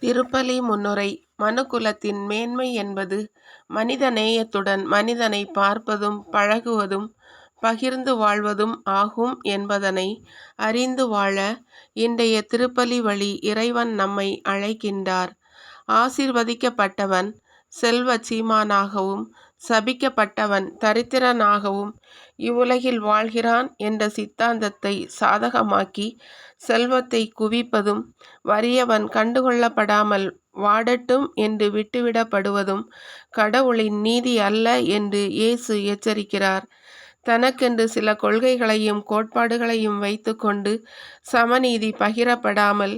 திருப்பலி முன்னுரை மனுக்குலத்தின் மேன்மை என்பது மனித நேயத்துடன் மனிதனை பார்ப்பதும் பழகுவதும் பகிர்ந்து வாழ்வதும் ஆகும் என்பதனை அறிந்து வாழ இன்றைய திருப்பலி வழி இறைவன் நம்மை அழைக்கின்றார். ஆசிர்வதிக்கப்பட்டவன் செல்வ சீமானாகவும் சபிக்கப்பட்டவன் தரித்திரனாகவும் இவ்வுலகில் வாழ்கிறான் என்ற சித்தாந்தத்தை சாதகமாக்கி செல்வத்தை குவிப்பதும் வறியவன் கண்டுகொள்ளப்படாமல் வாடட்டும் என்று விட்டுவிடப்படுவதும் கடவுளின் நீதி அல்ல என்று இயேசு எச்சரிக்கிறார். தனக்கென்று சில கொள்கைகளையும் கோட்பாடுகளையும் வைத்துக்கொண்டு சமநீதி பகிரப்படாமல்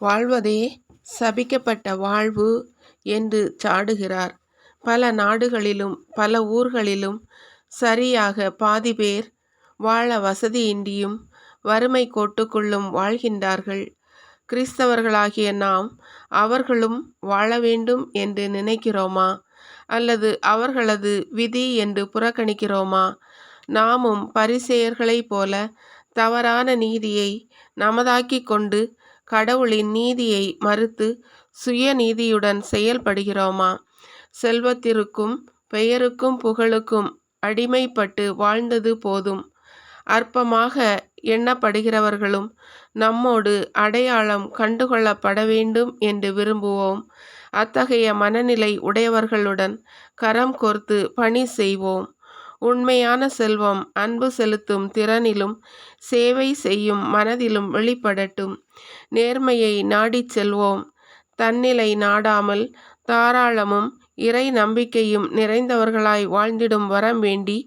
வாழ்வதே சபிக்கப்பட்ட வாழ்வு என்று சாடுகிறார். பல நாடுகளிலும் பல ஊர்களிலும் சரியாக பாதி பேர் வாழ வசதியின்றியும் வறுமை கோட்டுக்குள்ளும் வாழ்கின்றார்கள். கிறிஸ்தவர்களாகிய நாம் அவர்களும் வாழ வேண்டும் என்று நினைக்கிறோமா? அல்லது அவர்களது விதி என்று புறக்கணிக்கிறோமா? நாமும் பரிசெயர்களைப் போல தவறான நீதியை நமதாக்கிக் கொண்டு கடவுளின் நீதியை மறுத்து சுயநீதியுடன் செயல்படுகிறோமா? செல்வத்திற்கும் பெயருக்கும் புகழுக்கும் அடிமைப்பட்டு வாழ்ந்தது போதும் அற்பமாக எண்ணப்படுகிறவர்களும் நம்மோடு அடையாளம் கண்டுகொள்ளப்பட வேண்டும் என்று விரும்புவோம். அத்தகைய மனநிலை உடையவர்களுடன் கரம் கோர்த்து பணி செய்வோம். உண்மையான செல்வம் அன்பு செலுத்தும் திறனிலும் சேவை செய்யும் மனதிலும் வெளிப்படட்டும். நேர்மையை நாடிச் செல்வோம். தன்னிலை நாடாமல் தாராளமும் இறை நம்பிக்கையும் நிறைந்தவர்களாய் வாழ்ந்திடும் வரம் வேண்டி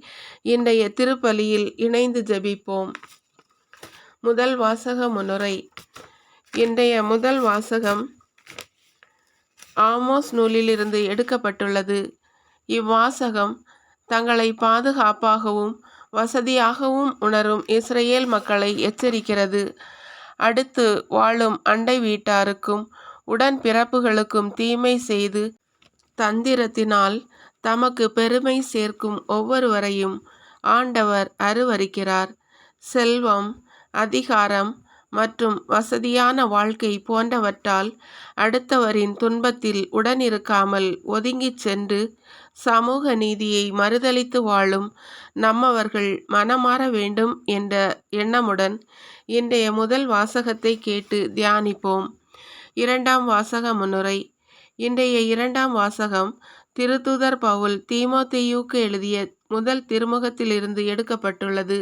இன்றைய திருப்பலியில் இணைந்து ஜபிப்போம் முதல் வாசக முன்னுரை இன்றைய முதல் வாசகம் ஆமோஸ் நூலிலிருந்து எடுக்கப்பட்டுள்ளது. இவ்வாசகம் தங்களை பாதுகாப்பாகவும் வசதியாகவும் உணரும் இஸ்ரேல் மக்களை எச்சரிக்கிறது. அடுத்து வாழும் அண்டை வீட்டாருக்கும் உடன் பிறப்புகளுக்கும் தீமை செய்து தந்திரத்தினால் தமக்கு பெருமை சேர்க்கும் ஒவ்வொருவரையும் ஆண்டவர் அருவருக்கிறார். செல்வம் அதிகாரம் மற்றும் வசதியான வாழ்க்கை போன்றவற்றால் அடுத்தவரின் துன்பத்தில் உடனிருக்காமல் ஒதுங்கிச் சென்று சமூக நீதியை மறுதளித்து வாழும் நம்மவர்கள் மனமாற வேண்டும் என்ற எண்ணமுடன் இன்றைய முதல் வாசகத்தை கேட்டு தியானிப்போம். இரண்டாம் வாசக முன்னுரை இன்றைய இரண்டாம் வாசகம் திருத்தூதர் பவுல் தீமோத்தேயுவுக்கு எழுதிய முதல் திருமுகத்திலிருந்து எடுக்கப்பட்டுள்ளது.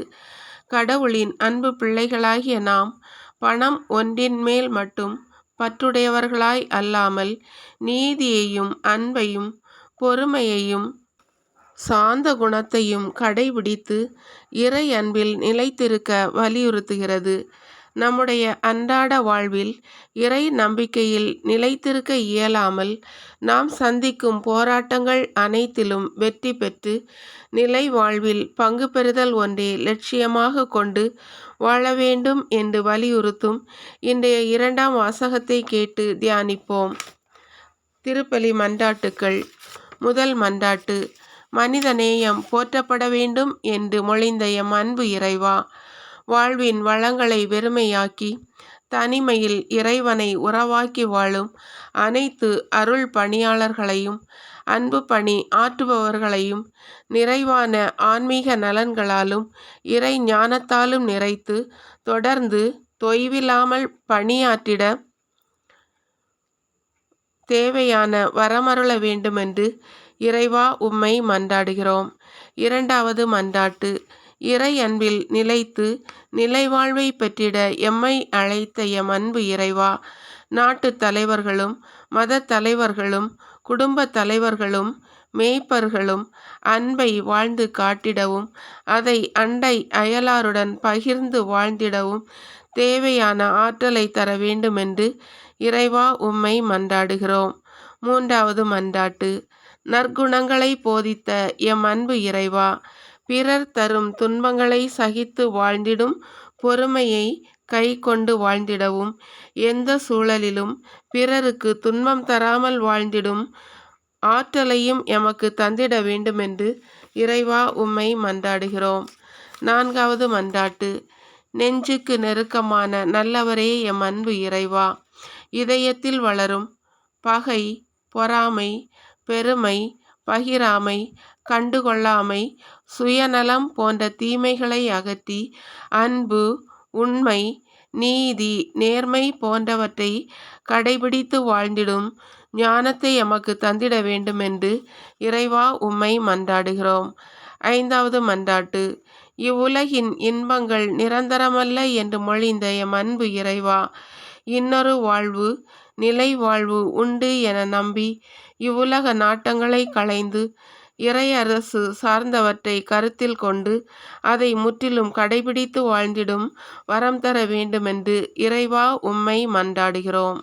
கடவுளின் அன்பு பிள்ளைகளாகிய நாம் பணம் ஒன்றின் மேல் மட்டும் பற்றுடையவர்களாய் அல்லாமல் நீதியையும் அன்பையும் பொறுமையையும் சாந்த குணத்தையும் கடைபிடித்து இறை அன்பில் நிலைத்திருக்க வலியுறுத்துகிறது. நம்முடைய அன்றாட வாழ்வில் இறை நம்பிக்கையில் நிலைத்திருக்க இயலாமல் நாம் சந்திக்கும் போராட்டங்கள் அனைத்திலும் வெற்றி பெற்று நிலை வாழ்வில் பங்கு பெறுதல் ஒன்றே லட்சியமாகக் கொண்டு வாழ வேண்டும் என்று வலியுறுத்தும் இன்றைய இரண்டாம் வாசகத்தை கேட்டு தியானிப்போம். திருப்பலி மன்றாட்டுக்கள் முதல் மன்றாட்டு மனிதநேயம் போற்றப்பட வேண்டும் என்று மொழிந்த எம் அன்பு இறைவா வாழ்வின் வளங்களை வெறுமையாக்கி தனிமையில் இறைவனை உறவாக்கி வாழும் அனைத்து அருள் பணியாளர்களையும் அன்பு பணி ஆற்றுபவர்களையும் நிறைவான ஆன்மீக நலன்களாலும் இறை ஞானத்தாலும் நிறைத்து தொடர்ந்து தொய்வில்லாமல் பணியாற்றிட தேவையான வரமருள வேண்டுமென்று இறைவா உம்மை மன்றாடுகிறோம். இரண்டாவது மன்றாட்டு இறை அன்பில் நிலைத்து நிலைவாழ்வை பெற்றிட எம்மை அழைத்த எம் அன்பு இறைவா நாட்டுத் தலைவர்களும் மத தலைவர்களும் குடும்பத் தலைவர்களும் மேய்ப்பர்களும் அன்பை வாழ்ந்து காட்டிடவும் அதை அண்டை அயலாருடன் பகிர்ந்து வாழ்ந்திடவும் தேவையான ஆற்றலை தர வேண்டுமென்று இறைவா உம்மை மன்றாடுகிறோம். மூன்றாவது மன்றாட்டு நற்குணங்களை போதித்த எம் அன்பு இறைவா பிறர் தரும் துன்பங்களை சகித்து வாழ்ந்திடும் பொறுமையை கைக்கொண்டு வாழ்ந்திடவும். எந்த சூழலிலும் பிறருக்கு துன்பம் தராமல் வாழ்ந்திடும் ஆற்றலையும் எமக்கு தந்திட வேண்டுமென்று இறைவா உம்மை மன்றாடுகிறோம். நான்காவது மன்றாட்டு. நெஞ்சுக்கு நெருக்கமான நல்லவரே எம் அன்பு இறைவா. இதயத்தில் வளரும் பகை பொறாமை பெருமை பகிராமை கண்டுகொள்ளாமை சுயநலம் போன்ற தீமைகளை அகற்றி அன்பு உண்மை நீதி நேர்மை போன்றவற்றை கடைபிடித்து வாழ்ந்திடும் ஞானத்தை எமக்கு தந்திட வேண்டுமென்று இறைவா உம்மை மன்றாடுகிறோம். ஐந்தாவது மன்றாட்டு இவ்வுலகின் இன்பங்கள் நிரந்தரமல்ல என்று மொழிந்த எம் அன்பு இறைவா இன்னொரு வாழ்வு நிலை வாழ்வு உண்டு என நம்பி இவ்வுலக நாட்டங்களை களைந்து இறையரசு சார்ந்தவற்றை கருத்தில் கொண்டு அதை முற்றிலும் கடைபிடித்து வாழ்ந்திடும் வரம் தர வேண்டுமென்று இறைவா உம்மை மன்றாடுகிறோம்.